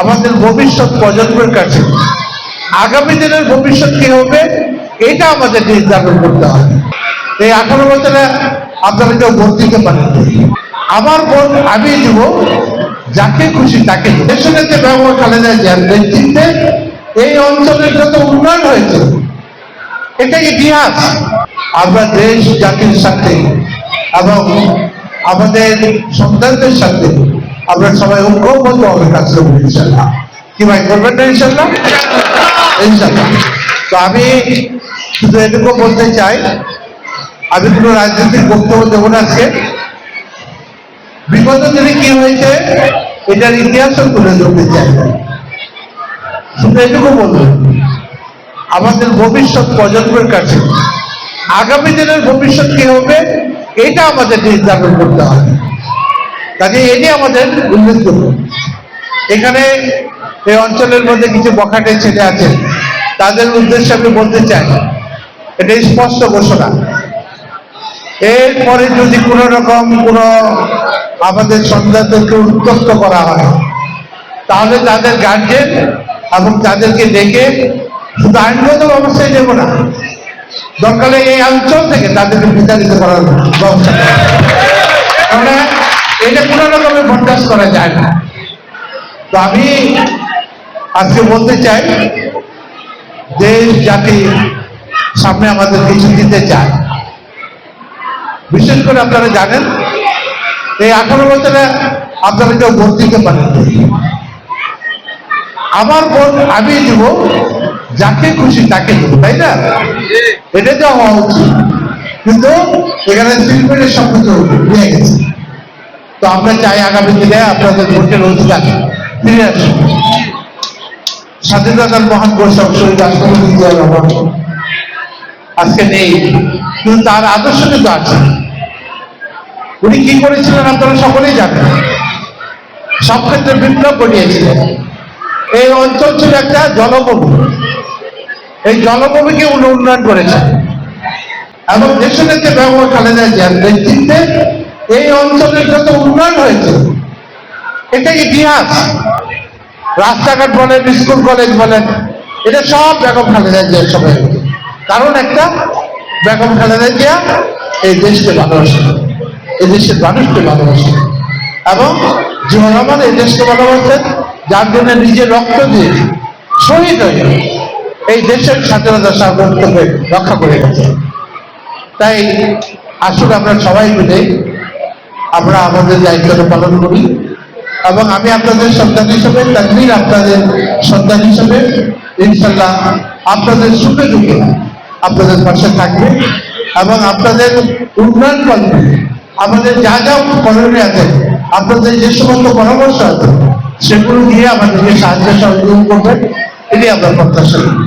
আমাদের ভবিষ্যৎ প্রজন্মের কাছে। আগামী দিনের ভবিষ্যৎ কি হবে, এটা আমাদের নির্ধারণ করতে হবে। এই আঠারো বছরে আপনারা কেউ ভোট দিতে পারেন আমার ভোট আমি দিব, যাকে খুশি তাকে। দেশের যে ব্যবহার খালেদা জিয়ার নেতৃত্বে এই অঞ্চলের যত উন্নয়ন হয়েছে, এটা ইতিহাস। আমরা দেশ, জাতির সাথে এবং আমাদের সন্তানদের সাথে আমরা সবাই ঐক্যবদ্ধ হবে কাজ করব, ইনশাল্লাহ। কি ভাই, করবেন না, ইনশাল্লাহ? ইনশাল্লাহ। তো আমি শুধু এটুকু বলতে চাই, আমি কোনো রাজনৈতিক বক্তব্য দেব না আজকে। বিগত দিনে কি হয়েছে, এটার ইতিহাসও তুলে ধরতে চাই শুধু এটুকু বলব, আমাদের ভবিষ্যৎ প্রজন্মের কাছে, আগামী দিনের ভবিষ্যৎ কি হবে, এটা আমাদের নির্ধারণ করতে হবে। কাজে এটি আমাদের উল্লেখযোগ্য এখানে এই অঞ্চলের মধ্যে কিছু বখাটে ছেলে আছে তাদের উদ্দেশ্যে আমি বলতে চাই, এটা স্পষ্ট ঘোষণা। এরপরে যদি কোনো রকম কোনো আমাদের সন্তানদেরকে উত্তক্ত করা হয়, তাহলে তাদের গার্জেন এবং তাদেরকে ডেকে শুধু আইনগত ব্যবস্থায় দেবো না, দরকারে এই অঞ্চল থেকে তাদেরকে বিতাড়িত করার ব্যবস্থা এটা কোনো রকমের বরদাস্ত করা যায় না। তো আমি আজকে বলতে চাই, দেশ, জাতি সামনে আমাদের কিছু দিতে চায়। বিশেষ করে আপনারা জানেন, এই আঠারো বছরে আপনারা কেউ ভোট দিতে পারেন আমার ভোট আমি দিব, যাকে খুশি তাকে দেব, তাই না? এটা তো হওয়া উচিত। কিন্তু এখানে শিল্পের সব কিছু নিয়ে গেছে। তো আমরা চাই আগামী দিনে আপনাদের ভোটের অধিকার। ফিরে আসুন স্বাধীনতার মহান ঘোষক শহীদ রাষ্ট্রপতি রহমান। আজকে নেই, কিন্তু তার আদর্শ কিন্তু আছে। উনি কি করেছিলেন আপনারা সকলেই জানেন। সব ক্ষেত্রে বিপ্লব ঘটিয়েছিলেন। এই অঞ্চল ছিল একটা জলভূমি এই জলভূমিকে উনি উন্নয়ন করেছেন। এবং দেশের যে ব্যবহার খালেদা জিয়ার নেতৃত্বে এই অঞ্চলের যত উন্নয়ন হয়েছে এটা ইতিহাস। রাস্তাঘাট বলেন, স্কুল, কলেজ বলেন, এটা সব বেগম খালেদা জিয়ার সময় কারণ একটা, বেগম খালেদা জিয়া এই দেশকে ভালোবাসে, এই দেশের মানুষকে ভালোবাসে। এবং জিয়া এই দেশকে ভালোবাসেন যার জন্য নিজের রক্ত দিয়ে শহীদ হয়ে এই দেশের স্বাধীনতা সার্বভৌমত্বকে রক্ষা করে গেছে তাই আসলে আমরা সবাই মিলে আমরা আমাদের দায়িত্বটা পালন করি এবং আমি আপনাদের সন্তান হিসেবে তাকবির আপনাদের সন্তান হিসেবে ইনশাল্লাহ আপনাদের সুখে দুঃখে আপনাদের পাশে থাকবে এবং আপনাদের উন্নয়ন করবে। আমাদের যা যা করণীয় আছে, আপনাদের যে সমস্ত পরামর্শ আছে, সেগুলো দিয়ে আমাদেরকে সাহায্য সহযোগিতা করবেন এটি আমরা প্রত্যাশা করি।